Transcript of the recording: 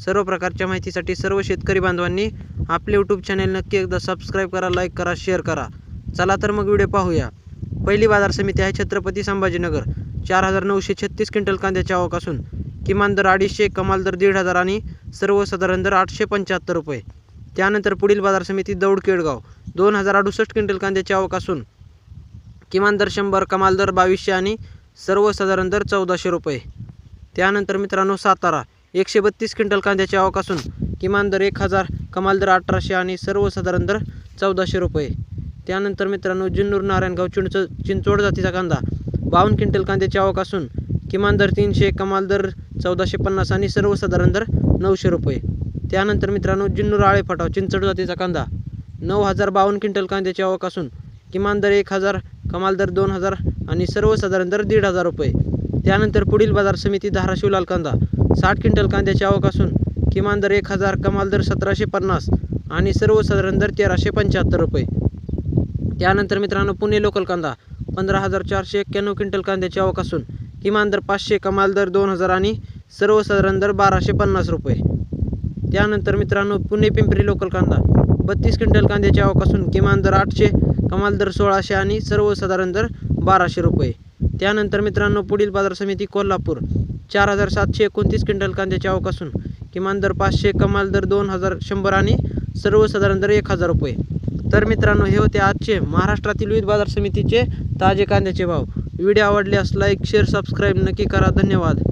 सर्व प्रकारच्या माहितीसाठी सर्व शेतकरी बांधवांनी आपले यूट्यूब चॅनेल नक्की एकदा सबस्क्राईब करा लाईक करा शेअर करा. चला तर मग व्हिडिओ पाहूया. पहिली बाजार समिती आहे छत्रपती संभाजीनगर. चार हजार नऊशे छत्तीस क्विंटल कांद्याची आवक असून किमान दर अडीचशे कमाल दर दीड हजार आणि सर्वसाधारण दर आठशे पंच्याहत्तर रुपये. त्यानंतर पुढील बाजार समिती दौड केडगाव दोन हजार अडुसष्ट क्विंटल कांद्याची आवक असून किमान दर शंभर कमाल दर बावीसशे आणि सर्वसाधारण दर चौदाशे रुपये. त्यानंतर मित्रांनो सातारा. एकशे बत्तीस क्विंटल कांद्याची आवक असून किमान दर एक हजार कमाल दर अठराशे आणि सर्वसाधारण दर चौदाशे रुपये. त्यानंतर मित्रांनो जुन्नूर नारायणगाव चिंच चिंचवड जातीचा कांदा बावन्न क्विंटल कांद्याची आवक असून किमान दर तीनशे कमाल दर चौदाशे पन्नास आणि सर्वसाधारण दर नऊशे रुपये. त्यानंतर मित्रांनो जुन्नूर आळेफाटाव चिंचोड चिंचवड जातीचा कांदा नऊ हजार बावन्न क्विंटल कांद्याची आवक असून किमान दर एक हजार कमाल दर दोन हजार आणि सर्वसाधारण दर दीड हजार रुपये. त्यानंतर पुढील बाजार समिती धाराशिव लाल कांदा साठ क्विंटल कांद्याची आवक असून किमान दर एक हजार कमाल दर सतराशे पन्नास आणि सर्वसाधारण दर तेराशे पंच्याहत्तर रुपये. त्यानंतर मित्रांनो पुणे लोकल कांदा पंधरा हजार चारशे एक्क्याण्णव क्विंटल कांद्याची आवक असून किमान दर पाचशे कमाल दर दोन हजार आणि सर्वसाधारण दर बाराशे पन्नास रुपये. त्यानंतर मित्रांनो पुणे पिंपरी लोकल कांदा बत्तीस क्विंटल कांद्याची आवक असून किमान दर आठशे कमाल दर सोळाशे आणि सर्वसाधारण दर बाराशे रुपये. त्यानंतर मित्रांनो पुढील बाजार समिती कोल्हापूर. चार हजार सातशे एकोणतीस क्विंटल कांद्याचे आवक असून किमान दर पाचशे कमाल दर दोन हजार शंभर आणि सर्वसाधारण दर एक हजार रुपये. तर मित्रांनो हे होते आजचे महाराष्ट्रातील विविध बाजार समितीचे ताजे कांद्याचे भाव. व्हिडिओ आवडल्यास लाईक शेअर सबस्क्राईब नक्की करा. धन्यवाद.